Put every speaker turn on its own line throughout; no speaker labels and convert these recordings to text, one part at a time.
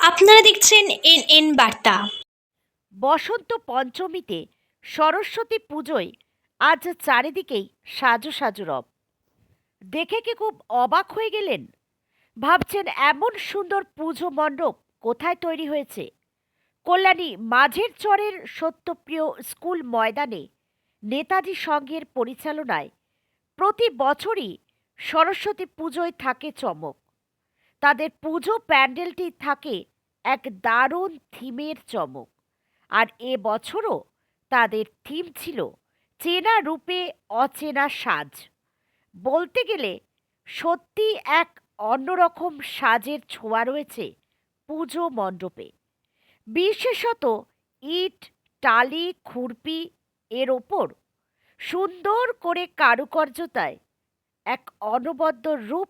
আপনারা দেখছেন N N বার্তা।
বসন্ত পঞ্চমীতে সরস্বতী পুজোয় আজ চারিদিকেই সাজু সাজু রব। দেখে কি খুব অবাক হয়ে গেলেন? ভাবছেন এমন সুন্দর পুজো মণ্ডপ কোথায় তৈরি হয়েছে? কল্যাণী মাঝের চরের সত্যপ্রিয় স্কুল ময়দানে নেতাজি সংঘের পরিচালনায় প্রতি বছরই সরস্বতী পুজোয় থাকে চমক। তাদের পুজো প্যান্ডেলটি থাকে এক দারুণ থিমের চমক। আর এ বছরও তাদের থিম ছিল চেনা রূপে অচেনা সাজ। বলতে গেলে সত্যি এক অন্যরকম সাজের ছোঁয়া রয়েছে পুজো মণ্ডপে। বিশেষত ইট, টালি, খুরপি এর ওপর সুন্দর করে কারুকার্যতায় এক অনবদ্য রূপ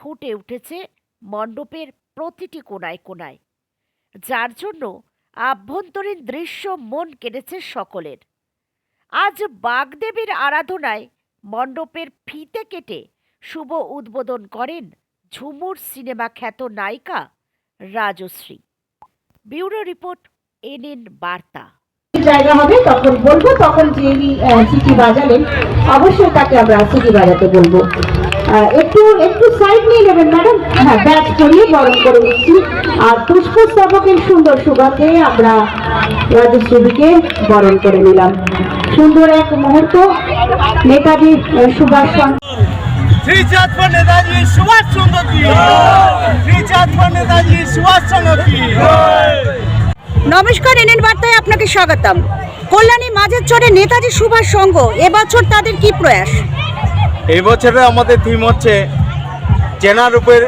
ফুটে উঠেছে মণ্ডপের প্রতিটি কোণায় কোণায় যার জন্য আভ্যন্তরীণ দৃশ্য মন কেড়েছে সকলের। আজ বাগদেবীর আরাধনায় মণ্ডপের ফিতে কেটে শুভ উদ্বোধন করেন ঝুমুর সিনেমা খ্যাত নায়িকা রাজশ্রী। ব্যুরো রিপোর্ট, এনএন বার্তা।
জায়গা হবে তখন বলব, তখন যিনি সিটি বাজালেন, অবশ্যই তাকে আমরা সিটি বাজাতে বলব। একটু একটু সাইড নিয়ে নেবেন ম্যাডাম হ্যাঁ ব্যাগ করিয়ে গরম করে নিচ্ছি। আর পুষ্পস্তবকের সুন্দর সুবাদে আমরা রাজশ্রীকে বরণ করে নিলাম। সুন্দর এক মুহূর্ত। নেতাজি সুভাষ
শ্রী চাঁদপুর সুভাষ চন্দ্র কি? শ্রী চাঁদপুর নেতাজি সুভাষ চন্দ্র কি?
নমস্কার এনএন বার্তায় আপনাকে স্বাগতম। কল্যাণী মাঝের চরে নেতাজি সুভাষ সংঘ এবছর তাদের কি প্রয়াস?
এই বছরে আমাদের থিম হচ্ছে চেনা রূপের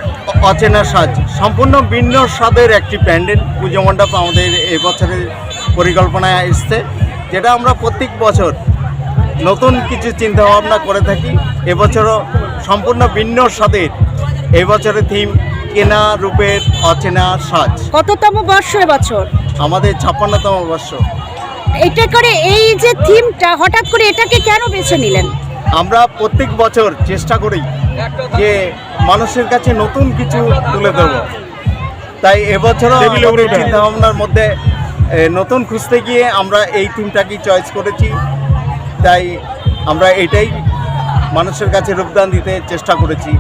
অচেনা সাজ। সম্পূর্ণ ভিন্ন স্বাদের একটি প্যান্ডেল পুজো মণ্ডপ আমাদের এই বছরের পরিকল্পনায় এসছে যেটা আমরা প্রত্যেক বছর নতুন কিছু চিন্তা ভাবনা করে থাকি। এবছরও সম্পূর্ণ ভিন্ন স্বাদের এবছরের থিম কেনা রূপের অচেনা সাজ।
কততম বর্ষ এবছর?
আমাদের ছাপ্পান্নতম বর্ষ।
এটা করে এই যে থিমটা হঠাৎ করে এটাকে কেন বেছে নিলেন?
আমরা প্রত্যেক বছর চেষ্টা করি যে মানুষের কাছে নতুন কিছু তুলে দেব তাই এবছরও চিন্তা ভাবনার মধ্যে নতুন খুঁজতে গিয়ে আমরা এই থিমটাকেই চয়েস করেছি। তাই আমরা এটাই মানুষের কাছে রূপদান দিতে চেষ্টা করেছি।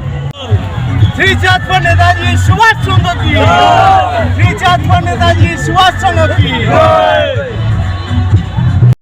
নেতাজি সুভাষ চন্দ্র কি শ্রী চাঁদপুর নেতাজি সুভাষ চন্দ্র কি